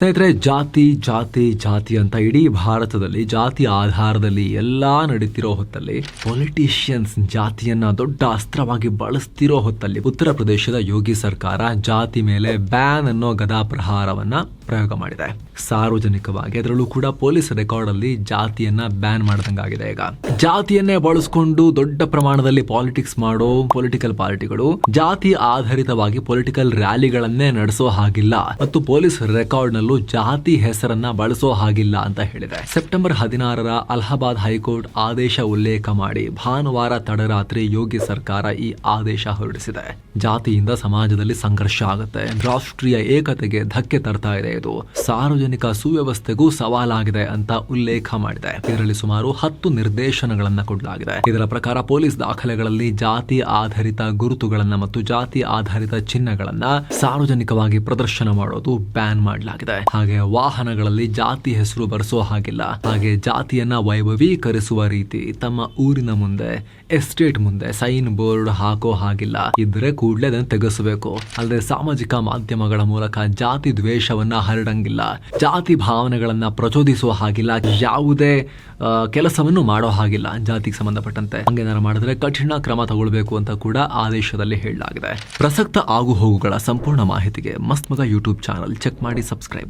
ಸ್ನೇಹಿತರೆ, ಜಾತಿ ಜಾತಿ ಜಾತಿ ಅಂತ ಇಡೀ ಭಾರತದಲ್ಲಿ, ಜಾತಿ ಆಧಾರದಲ್ಲಿ ಎಲ್ಲ ನಡೀತಿರೋ ಹೊತ್ತಲ್ಲಿ ಪೊಲಿಟಿಷಿಯನ್ಸ್ ಜಾತಿಯನ್ನ ದೊಡ್ಡ ಅಸ್ತ್ರವಾಗಿ ಬಳಸ್ತಿರೋ ಹೊತ್ತಲ್ಲಿ ಉತ್ತರ ಪ್ರದೇಶದ ಯೋಗಿ ಸರ್ಕಾರ ಜಾತಿ ಮೇಲೆ ಬ್ಯಾನ್ ಅನ್ನೋ ಗದಾ ಪ್ರಹಾರವನ್ನ ಪ್ರಯೋಗ ಮಾಡಿದೆ. ಸಾರ್ವಜನಿಕವಾಗಿ ಅದರಲ್ಲೂ ಕೂಡ ಪೊಲೀಸ್ ರೆಕಾರ್ಡ್ ಅಲ್ಲಿ ಜಾತಿಯನ್ನ ಬ್ಯಾನ್ ಮಾಡ್ದಂಗಾಗಿದೆ ಈಗ. ಜಾತಿಯನ್ನೇ ಬಳಸ್ಕೊಂಡು ದೊಡ್ಡ ಪ್ರಮಾಣದಲ್ಲಿ ಪಾಲಿಟಿಕ್ಸ್ ಮಾಡೋ ಪೊಲಿಟಿಕಲ್ ಪಾರ್ಟಿಗಳು ಜಾತಿ ಆಧಾರಿತವಾಗಿ ಪೊಲಿಟಿಕಲ್ ರ್ಯಾಲಿಗಳನ್ನೇ ನಡೆಸೋ ಹಾಗಿಲ್ಲ. ಮತ್ತು ಪೊಲೀಸ್ ರೆಕಾರ್ಡ್ ಜಾತಿ ಹೆಸರನ್ನ ಬಳಸೋ ಹಾಗಿಲ್ಲ ಅಂತ ಹೇಳಿದೆ. ಸೆಪ್ಟೆಂಬರ್ ಹದಿನಾರರ ಅಲಹಾಬಾದ್ ಹೈಕೋರ್ಟ್ ಆದೇಶ ಉಲ್ಲೇಖ ಮಾಡಿ ಭಾನುವಾರ ತಡರಾತ್ರಿ ಯೋಗಿ ಸರ್ಕಾರ ಈ ಆದೇಶ ಹೊರಡಿಸಿದೆ. ಜಾತಿಯಿಂದ ಸಮಾಜದಲ್ಲಿ ಸಂಘರ್ಷ ಆಗುತ್ತೆ. ರಾಷ್ಟ್ರೀಯ ಏಕತೆಗೆ ಧಕ್ಕೆ ತರ್ತಾ ಇದೆ ಇದು. ಸಾರ್ವಜನಿಕ ಸುವ್ಯವಸ್ಥೆಗೂ ಸವಾಲಾಗಿದೆ ಅಂತ ಉಲ್ಲೇಖ ಮಾಡಿದೆ. ಇದರಲ್ಲಿ ಸುಮಾರು ಹತ್ತು ನಿರ್ದೇಶನಗಳನ್ನ ಕೊಡಲಾಗಿದೆ. ಇದರ ಪ್ರಕಾರ ಪೊಲೀಸ್ ದಾಖಲೆಗಳಲ್ಲಿ ಜಾತಿ ಆಧಾರಿತ ಗುರುತುಗಳನ್ನ ಮತ್ತು ಜಾತಿ ಆಧಾರಿತ ಚಿಹ್ನೆಗಳನ್ನ ಸಾರ್ವಜನಿಕವಾಗಿ ಪ್ರದರ್ಶನ ಮಾಡೋದು ಬ್ಯಾನ್ ಮಾಡಲಾಗಿದೆ. ಹಾಗೆ ವಾಹನಗಳಲ್ಲಿ ಜಾತಿ ಹೆಸರು ಬರೆಸೋ ಹಾಗಿಲ್ಲ. ಹಾಗೆ ಜಾತಿಯನ್ನ ವೈಭವೀಕರಿಸುವ ರೀತಿ ತಮ್ಮ ಊರಿನ ಮುಂದೆ, ಎಸ್ಟೇಟ್ ಮುಂದೆ ಸೈನ್ ಬೋರ್ಡ್ ಹಾಕೋ ಹಾಗಿಲ್ಲ. ಇದ್ರೆ ಕೂಡಲೇ ಅದನ್ನು ತೆಗೆಸಬೇಕು. ಅಲ್ಲದೆ ಸಾಮಾಜಿಕ ಮಾಧ್ಯಮಗಳ ಮೂಲಕ ಜಾತಿ ದ್ವೇಷವನ್ನ ಹರಡಂಗಿಲ್ಲ. ಜಾತಿ ಭಾವನೆಗಳನ್ನ ಪ್ರಚೋದಿಸುವ ಹಾಗಿಲ್ಲ. ಯಾವುದೇ ಕೆಲಸವನ್ನು ಮಾಡೋ ಹಾಗಿಲ್ಲ ಜಾತಿಗೆ ಸಂಬಂಧಪಟ್ಟಂತೆ. ಹಂಗೇನಾರ ಮಾಡಿದ್ರೆ ಕಠಿಣ ಕ್ರಮ ತಗೊಳ್ಬೇಕು ಅಂತ ಕೂಡ ಆದೇಶದಲ್ಲಿ ಹೇಳಲಾಗಿದೆ. ಪ್ರಸಕ್ತ ಆಗುಹೋಗುಗಳ ಸಂಪೂರ್ಣ ಮಾಹಿತಿಗೆ ಮಸ್ತ್ ಯೂಟ್ಯೂಬ್ ಚಾನಲ್ ಚೆಕ್ ಮಾಡಿ ಸಬ್ಸ್ಕ್ರೈಬ್.